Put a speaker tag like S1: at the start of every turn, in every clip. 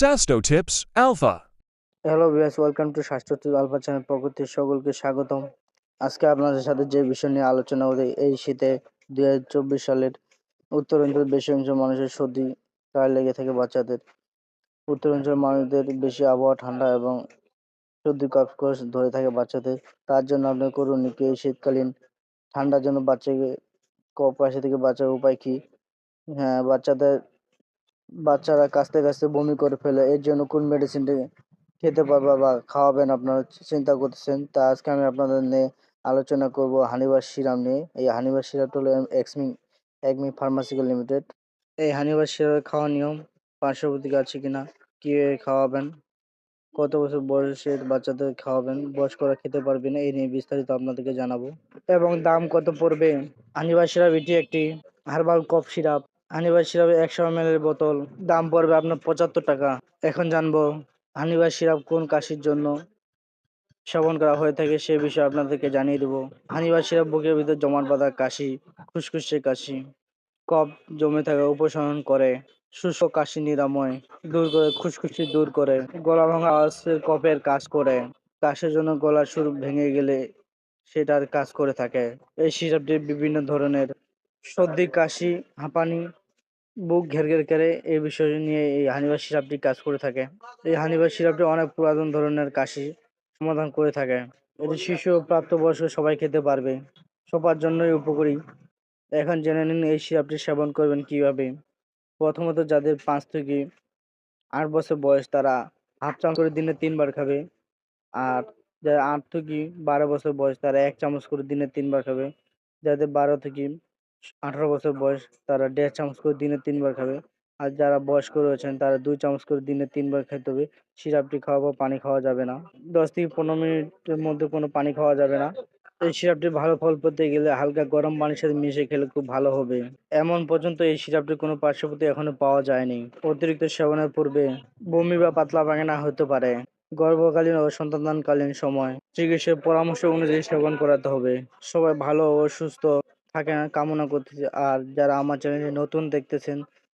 S1: Sasto Tips Alpha.
S2: Hello viewers welcome to স্বাস্থ্য tip alpha channel থেকে সকলকে স্বাগতম। আজকে আপনাদের সাথে যে বিষয় নিয়ে আলোচনা করি এই শীতে দুই হাজার চব্বিশ সালের উত্তরাঞ্চলের বেশি অংশ মানুষের সর্দি গায়ে লেগে থাকে বাচ্চাদের। উত্তরাঞ্চলের মানুষদের বেশি আবহাওয়া ঠান্ডা এবং সর্দি কফ কোষ ধরে থাকে বাচ্চাদের। তার জন্য আপনি করুন কি এই শীতকালীন ঠান্ডার জন্য বাচ্চাকে কফ কাশি থেকে বাঁচার উপায় কি? হ্যাঁ বাচ্চাদের বাচ্চারা কাছতে কাছতে বমি করে ফেলে, এর জন্য কোন মেডিসিনটা খেতে পারবা বা খাওয়াবেন আপনারা চিন্তা করতেছেন। তা আজকে আমি আপনাদের নিয়ে আলোচনা করব হানিবার সিরাপ নিয়ে। এই হানিবার সিরাপটা হলো এক্সমি একমি ফার্মাসিক্যাল লিমিটেড। এই হানিবার সিরাপ খাওয়ার নিয়ম পার্শ্ব প্রতিক্রিয়া আছে কিনা কীভাবে খাওয়াবেন, কত বছর বয়সের বাচ্চাদের খাওয়াবেন, বয়স্করা খেতে পারবে না, এই নিয়ে বিস্তারিত আপনাদেরকে জানাব। এবং দাম কত পড়বে? হানিবার সিরাপ এটি একটি হার্বাল কফ সিরাপ হানিবার সিরাপের একশো এম বোতল। দাম পড়বে আপনার পঁচাত্তর টাকা। এখন জানব হানিবার সিরাপ কোন কাশির জন্য সেবন করা হয়ে থাকে সে বিষয়ে আপনাদেরকে জানিয়ে দেবো। হানিবার সিরাপ বুকের ভিতর জমাট বাঁধা কাশি, খুসখুসে কাশি, কফ জমে থাকা উপশমন করে, শুষ্ক কাশি নিরাময়, দূর করে খুসখুসি দূর করে, গলা ভাঙা আওয়াজের কফের কাজ করে, কাশের জন্য গলার সুর ভেঙে গেলে সেটার কাজ করে থাকে। এই সিরাপটি বিভিন্ন ধরনের সর্দি, কাশি, হাঁপানি বুক ঘের ঘের করে এই বিষয় নিয়ে এই হানিবার সিরাপটি কাজ করে থাকে। এই হানিবার সিরাপটি অনেক পুরাতন ধরনের কাশি সমাধান করে থাকে। এটি শিশু ও প্রাপ্তবয়স্ক সবাই খেতে পারবে। সবার জন্যই উপকারী। এখন জেনে নিন এই সিরাপটি সেবন করবেন কীভাবে? প্রথমত যাদের পাঁচ থেকে আট বছর বয়স তারা হাফ চামচ করে দিনে তিনবার খাবে। আর যারা আট থেকে বারো বছর বয়স তারা এক চামচ করে দিনে তিনবার খাবে। যাদের বারো থেকে আঠারো বছর বয়স, তারা দেড় চামচ করে দিনে তিনবার খাবে। আর যারা বয়স্ক রয়েছেন, তারা দুই চামচ করে দিনে তিনবার খেতে হবে। সিরাপটি খাওয়া বা পানি খাওয়া যাবে না। দশ থেকে পনেরো মিনিটের মধ্যে কোনো পানি খাওয়া যাবে না। এই সিরাপটি ভালো ফল পেতে গেলে হালকা গরম পানির সাথে মিশে খেলে খুব ভালো হবে। এমন পর্যন্ত এই সিরাপটির কোনো পার্শ্বপ্রতি এখনও পাওয়া যায়নি। অতিরিক্ত সেবনের পূর্বে বমি বা পাতলা পায়খানা হতে পারে। গর্ভকালীন ও সন্তানকালীন সময় চিকিৎসকের পরামর্শ অনুযায়ী সেবন করাতে হবে। সবাই ভালো ও সুস্থ থাকে কামনা করতেছি। আর যারা আমার চ্যানেলটি নতুন দেখতেছেন,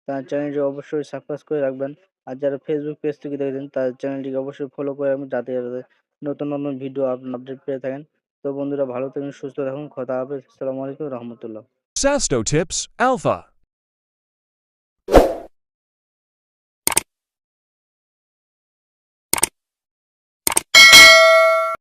S2: তার চ্যানেলটি অবশ্যই সাবস্ক্রাইব করে রাখবেন। আর যারা ফেসবুক পেজ থেকে দেখছেন, তার চ্যানেলটিকে অবশ্যই ফলো করে রাখবেন যাতে যাতে নতুন নতুন ভিডিও আপডেট পেয়ে থাকেন। তো বন্ধুরা ভালো থাকুন সুস্থ থাকুন। কথা হবে। আসসালামু আলাইকুম রহমতুল্লাহ.